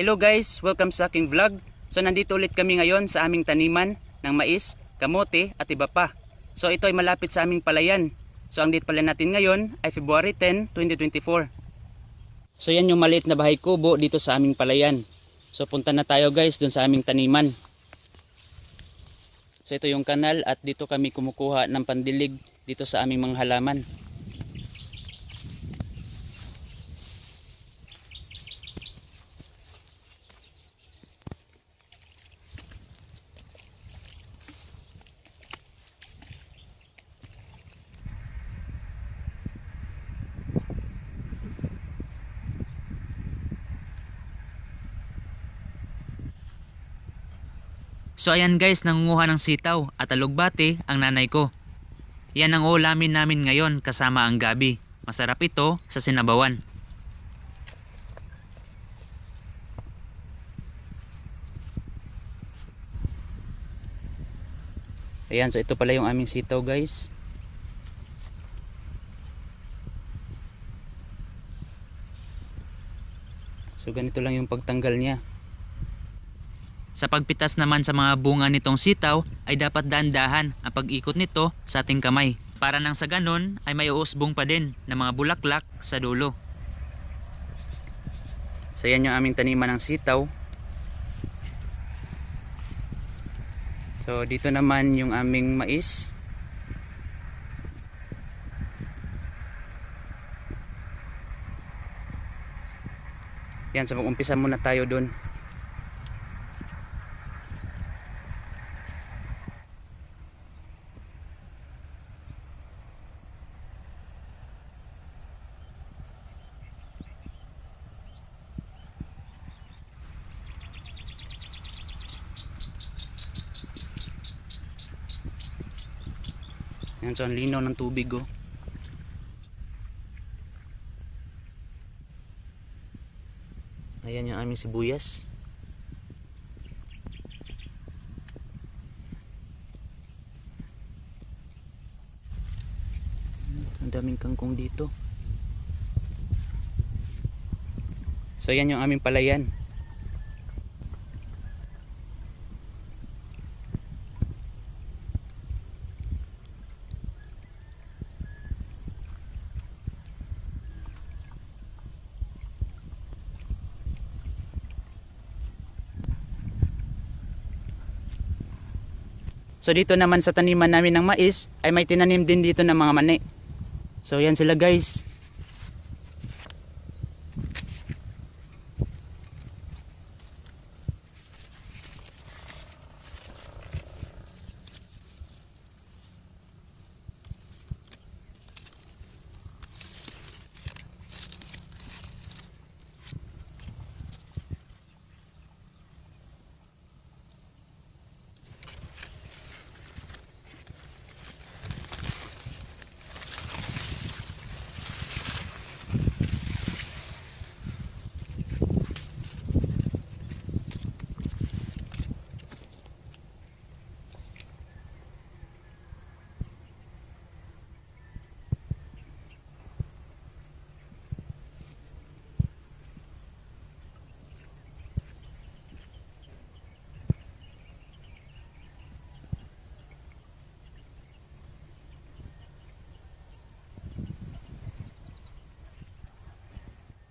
Hello guys, welcome sa aking vlog. So nandito ulit kami ngayon sa aming taniman ng mais, kamote at iba pa. So ito ay malapit sa aming palayan. So ang date pala natin ngayon ay February 10, 2024. So yan yung maliit na bahay kubo dito sa aming palayan. So punta na tayo guys dun sa aming taniman. So ito yung kanal at dito kami kumukuha ng pandilig dito sa aming mga halaman. So ayan guys, nangunguha ng sitaw at alugbate ang nanay ko. Yan ang ulamin namin ngayon kasama ang gabi. Masarap ito sa sinabawan. Ayan, so ito pala yung aming sitaw guys. So ganito lang yung pagtanggal niya. Sa pagpitas naman sa mga bunga nitong sitaw ay dapat dahan-dahan ang pag-ikot nito sa ating kamay. Para nang sa ganon ay may uusbong pa din ng mga bulaklak sa dulo. So yan yung aming taniman ng sitaw. So dito naman yung aming mais. Yan, so mag-umpisa muna tayo dun. Yan, so ang linaw ng tubig oh. Ayan yung aming sibuyas. Ang daming kangkong dito. So yan yung aming palayan. So dito naman sa taniman namin ng mais ay may tinanim din dito ng mga mani. So yan sila guys.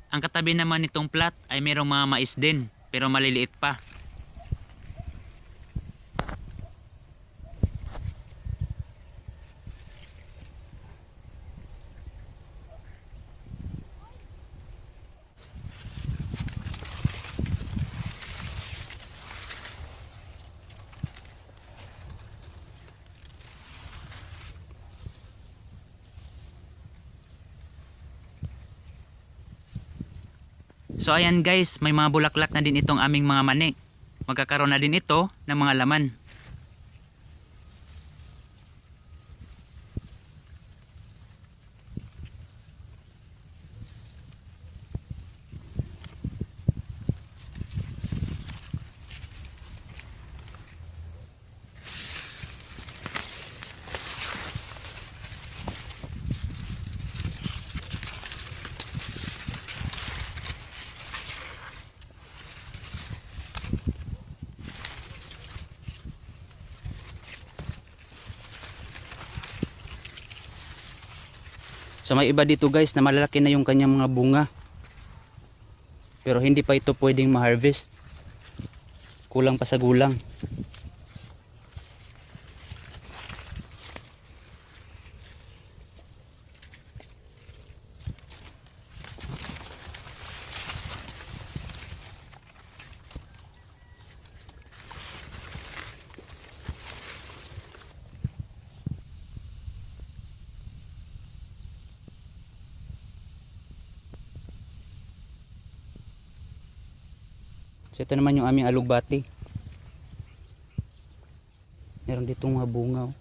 Ang katabi naman nitong plat ay mayroong mga mais din pero maliliit pa. So ayan guys, may mga bulaklak na din itong aming mga mani. Magkakaroon na din ito ng mga laman. So may iba dito guys na malalaki na yung kanyang mga bunga. Pero hindi pa ito pwedeng ma-harvest. Kulang pa sa gulang. So ito naman yung aming alugbati. Meron ditong mga bunga. oh.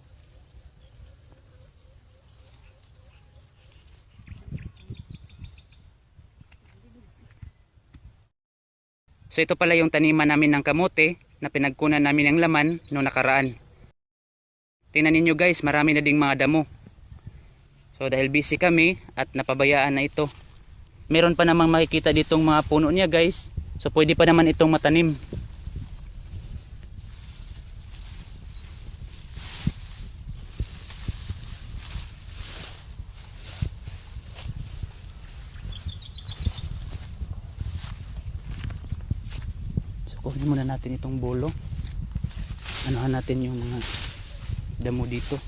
So ito pala yung taniman namin ng kamote na pinagkunan namin ng laman noong nakaraan. Tingnan ninyo guys, marami na ding mga damo. So dahil busy kami at napabayaan na ito. Meron pa namang makikita ditong mga puno niya guys. So pwede pa naman itong matanim. So kunin muna natin itong bolo. Anuhan natin yung mga damo dito.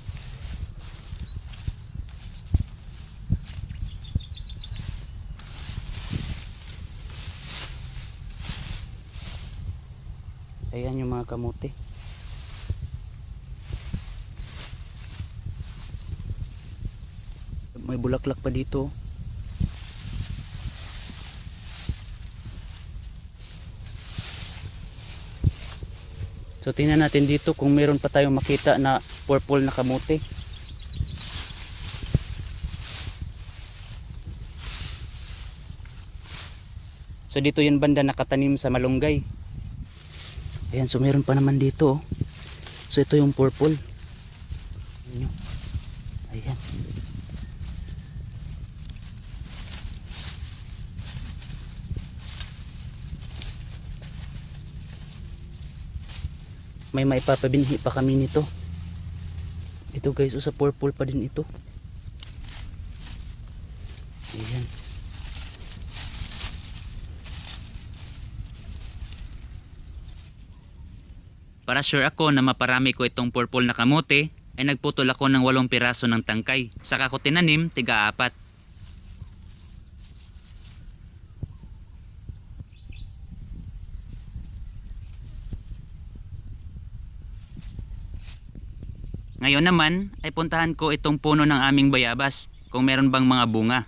Ayan yung mga kamote. May bulaklak pa dito. So tingnan natin dito kung meron pa tayong makita na purple na kamote. So dito yung banda nakatanim sa malunggay. Ayan, so meron pa naman dito. oh. So ito yung purple. Ayan. Ayan. May maipapabinhi pa kami nito. Ito guys, oh, purple pa din ito. Ayan. Para sure ako na maparami ko itong purple na kamote, ay nagputol ako ng walong piraso ng tangkay. Saka ko tinanim, tiga-apat. Ngayon naman ay puntahan ko itong puno ng aming bayabas kung meron bang mga bunga.